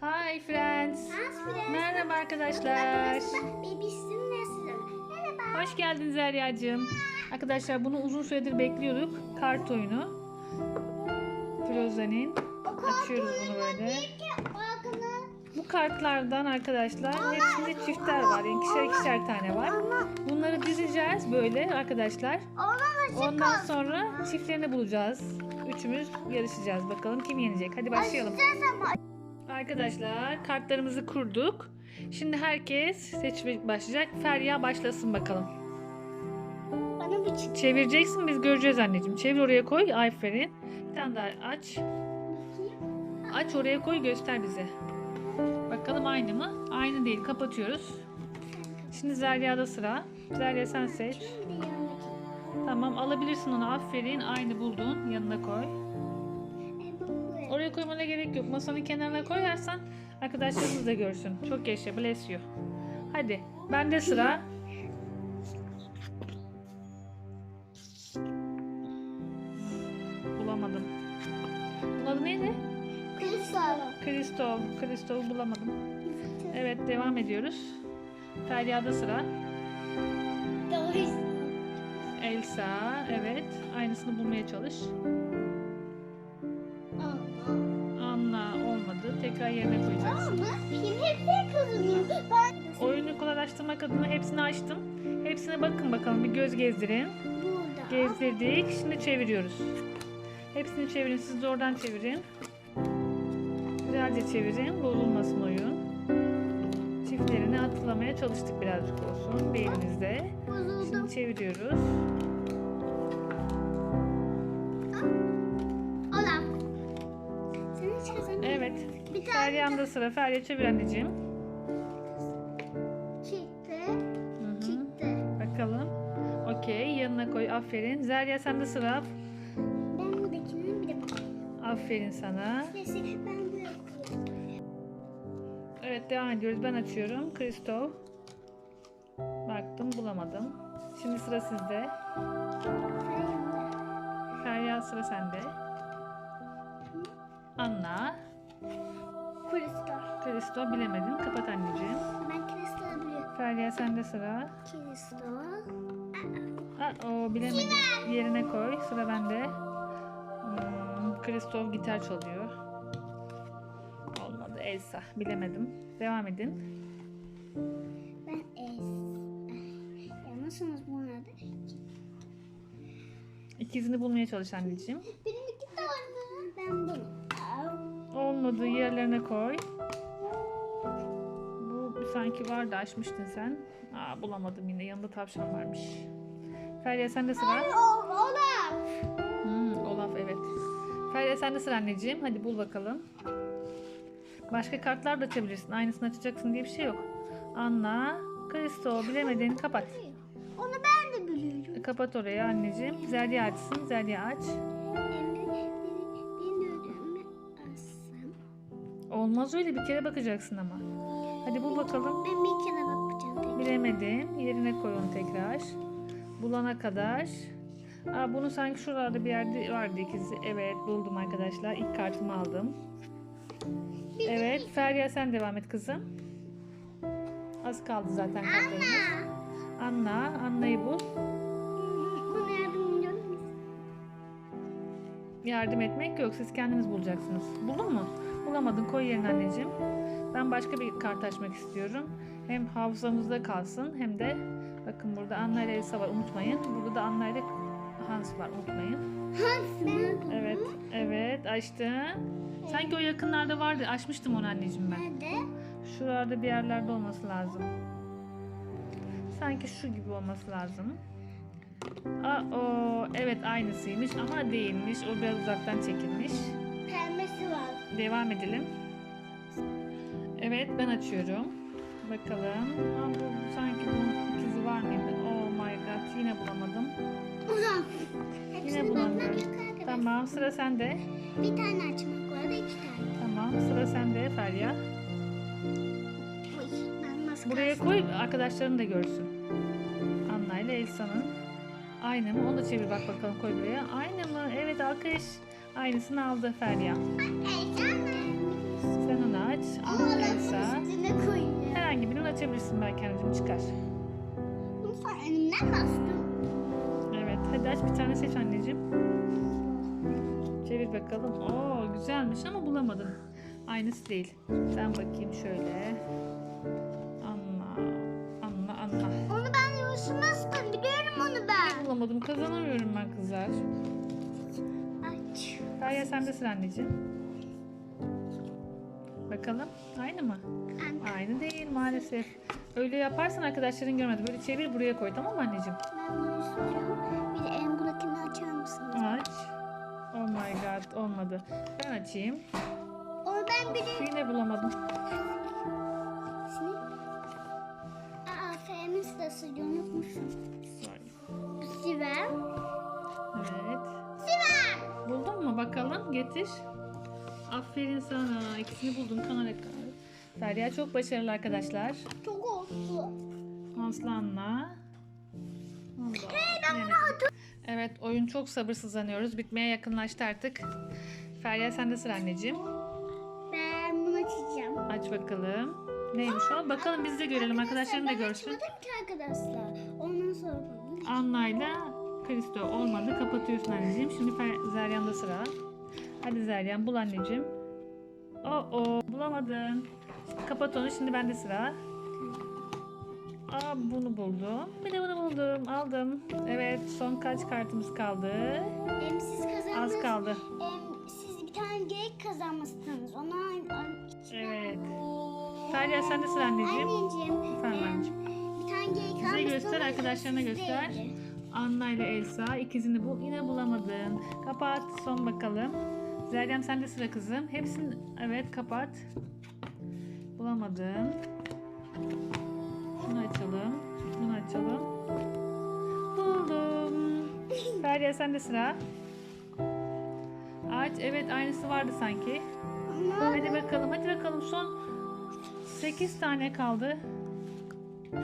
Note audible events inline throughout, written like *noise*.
Hi friends. Merhaba Merhaba arkadaşlar. Bebisim nasılsın? Merhaba. Hoş geldin Zerya'cığım. Arkadaşlar bunu uzun süredir bekliyorduk. Kart oyunu. Frozen'in. Açıyoruz bunu böyle. Bu kartlardan arkadaşlar hepsinde çiftler var. Yani ikişer ikişer tane var. Bunları dizeceğiz böyle arkadaşlar. Ondan sonra çiftlerini bulacağız. Üçümüz yarışacağız. Bakalım kim yenecek. Hadi başlayalım. Arkadaşlar kartlarımızı kurduk. Şimdi herkes seçmek başlayacak. Ferya başlasın bakalım. Bana bir çık. Çevireceksin biz göreceğiz anneciğim. Çevir oraya koy. Aferin. Bir tane daha aç. Aç oraya koy göster bize. Bakalım aynı mı? Aynı değil. Kapatıyoruz. Şimdi Zerya'da sıra. Zerya sen seç. Tamam alabilirsin onu. Aferin. Aynı buldun. Yanına koy. Oraya koymana gerek yok. Masanın kenarına koyarsan arkadaşlarımız da görsün. Çok yaşa. Bless you. Hadi. Bende sıra. Bulamadım. Bunun adı neydi? Kristal. Kristof. Kristof bulamadım. Evet devam ediyoruz. Ferya'da sıra. Elsa. Evet. Aynısını bulmaya çalış. Tekrar yerine koyacaksın. Ama kim hep kazanıyor. Ben Oyunu kolaylaştırmak adına hepsini açtım. Hepsine bakın bakalım. Bir göz gezdirin. burada. Gezdirdik. Şimdi çeviriyoruz. Hepsini çevirin. Siz de oradan çevirin. Güzelce çevirin. Bozulmasın oyun. Çiftlerini hatırlamaya çalıştık birazcık olsun. Bozuldum. Şimdi çeviriyoruz. Bir tane Ferya'nda sıra. Ferya çevir anneciğim. çıktı. Hı hı. Çıktı. Bakalım. Okey. Yanına koy. Aferin. Zerya sende sıra. Ben buradakini bir de. Aferin sana. Ben koyuyorum. Evet devam ediyoruz. Ben açıyorum. Kristof. Baktım bulamadım. Şimdi sıra sizde. Feryal'da. Ferya sıra sende. Anna. Kristof bilemedin. Kapat anneciğim. Ben kristal biliyorum. Ferya sende sıra. Kristal. Aa, o bilemedin. Yerine koy. Sıra bende. Hmm, Kristof gitar çalıyor. Olmadı. Elsa. Bilemedim. Devam edin. Ben es. Ya nasılsınız bu arada? İkizini bulmaya çalış anneciğim. Benim iki tane. Ben bunu. Olmadığı yerlerine koy. Sanki vardı açmıştın sen. Aa bulamadım yine yanında tavşan varmış. Ferya sende sıra. Olaf. Hmm, Olaf evet. Ferya sende sıra anneciğim. Hadi bul bakalım. Başka kartlar da açabilirsin. Aynısını açacaksın diye bir şey yok. Anna, Kristo bilemedin kapat. Onu ben de biliyorum. Kapat oraya anneciğim. Zerya açsın. Zerya aç. Olmaz öyle bir kere bakacaksın ama. Hadi bul bakalım. Ben bir kere bakacağım peki. Bilemedin. Yerine koy onu tekrar. Bulana kadar. Aa, bunu sanki şuralarda bir yerde vardı ikisi. Evet buldum arkadaşlar. İlk kartımı aldım. Evet Ferya sen devam et kızım. Az kaldı zaten kartlarımız. Anna. Anna'yı bul. Buna yardım ediyor? Yardım etmek yok. Siz kendiniz bulacaksınız. Buldun mu? Bulamadın. Koy yerine anneciğim. Ben başka bir kart açmak istiyorum. Hem hafızamızda kalsın hem de bakın burada Anna ile Elsa var unutmayın. Burada da Anna ile Hans var unutmayın. Hans mı? Evet, evet açtım. Sanki o yakınlarda vardı. Açmıştım onu anneciğim ben. Nerede? Şuralarda bir yerlerde olması lazım. Sanki şu gibi olması lazım. Aa, o evet aynısıymış ama değilmiş. O biraz uzaktan çekilmiş. Pembesi var. Devam edelim. Evet ben açıyorum. Bakalım. Aa, bu, sanki bunun ikizi var mıydı? Oh my god yine bulamadım. Olaf. Yine arkadaşlar. Tamam sıra sende. Bir tane açmak var da iki tane. Tamam sıra sende Ferya. Buraya koy arkadaşların da görsün. Anna ile Elsa'nın. Aynı mı? Onu da çevir bak bakalım koy buraya. Aynı mı? Evet alkış. Aynısını aldı Ferya. Sen onu aç. Çıkarsın belki anneciğim çıkar. Bunu sen elimden bastın. Evet hadi aç bir tane seç anneciğim. Çevir bakalım. Oo güzelmiş ama bulamadım. Aynısı değil. Ben bakayım şöyle. Anla. Anla anla. Onu ben yavaşlamazdım. Biliyorum onu ben. Bulamadım. Kazanamıyorum ben kızlar. Aç. Derya sen de sıra anneciğim. Bakalım. Aynı mı? Ben, Aynı değil maalesef. Öyle yaparsan arkadaşların görmedi. Böyle çevir buraya koy tamam mı anneciğim? ben bunu istiyorum. Bir de Engurak'ını açar mısınız? Aç. Oh my god olmadı. Ben açayım. Onu ben biliyorum. Yine bulamadım. Aa, F'nin sırası unutmuşum. Sivem. Evet. Sivem. Buldun mu bakalım getir. Aferin sana. İkisini buldun kanal ekranı. Derya çok başarılı arkadaşlar. Çok oldu. Aslan'la. Ben Evet. Evet oyun çok sabırsızlanıyoruz. Bitmeye yakınlaştı artık. Ferya sen de sıra anneciğim. Ben bunu açacağım. Aç bakalım. Neymiş o? Bakalım biz de görelim. Arkadaşlarım da ben görsün. açmadım ki arkadaşlar. Ondan sonra bunu. Anna'yla Kristo olmadı. Kapatıyorsun anneciğim. Şimdi Zeryan'da sıra. Hadi Zeryan bul anneciğim. Oo bulamadın. Kapat onu. Şimdi bende sıra. Aa bunu buldum. Bir de bunu buldum. Aldım. Evet son kaç kartımız kaldı? Em, siz kazandınız. Az kaldı. Em, siz bir tane geyik kazanmışsınız. Ona Evet. Ferya sen de sıra anneciğim. Anneciğim. Efendim em, anneciğim. bir tane geyik Bize göster, arkadaşlarına göster. Anna ile Elsa ikizini bul. Yine bulamadın. Kapat. Son bakalım. Zeryem sen de sıra kızım. Hepsini evet kapat. Bulamadın. Şunu açalım. Bunu açalım. Buldum. Ferya sen de sıra. Aç. Evet aynısı vardı sanki. Hadi bakalım. Hadi bakalım. Son 8 tane kaldı. *clears throat*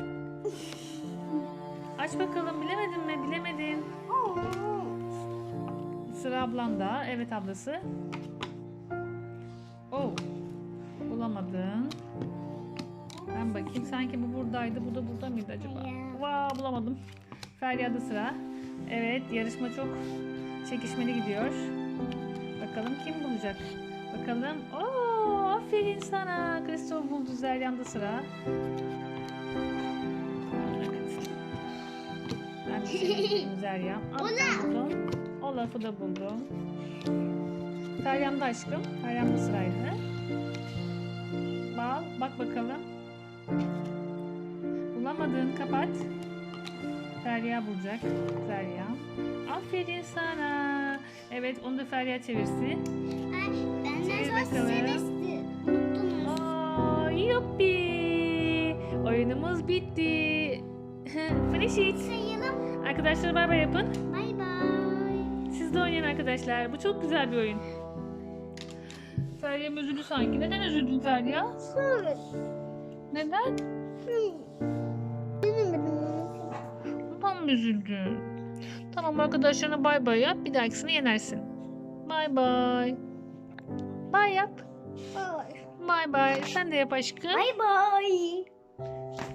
Aç bakalım. Bilemedin mi? Bilemedin. Sıra ablanda. Evet ablası. Oh. Bulamadın. Ben bakayım. Sanki bu buradaydı. Bu da burada mıydı acaba? Vaa bulamadım. Ferya'da sıra. Evet yarışma çok çekişmeli gidiyor. Bakalım kim bulacak? Bakalım. Oo, aferin sana. Kristof buldu. Zeryan'da sıra. Ben de seni *laughs* buldum Zeryan. Alttan buldum. O lafı da buldum. Feryam'da aşkım. Feryam'da sıraydı. Bal. Bak bakalım. Bulamadın. Kapat. Ferya bulacak. Ferya. Aferin sana. Evet onu da Ferya çevirsin. Ay, benden sonra size. Aa, yuppi. Oyunumuz bitti. *laughs* Finish it. Sayalım. Arkadaşlar bay bay yapın. Bay bay. Siz de oynayın arkadaşlar. Bu çok güzel bir oyun. Ferya'm üzüldü sanki. Neden üzüldün Ferya? Neden? Babam üzüldü? Tamam arkadaşlarına bay bay yap. Bir dahakisini yenersin. Bay bay. Bay yap. Bay bay. Sen de yap aşkım. Bay bay.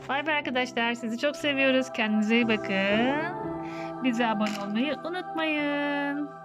Bay bay arkadaşlar. Sizi çok seviyoruz. Kendinize iyi bakın. Bize abone olmayı unutmayın.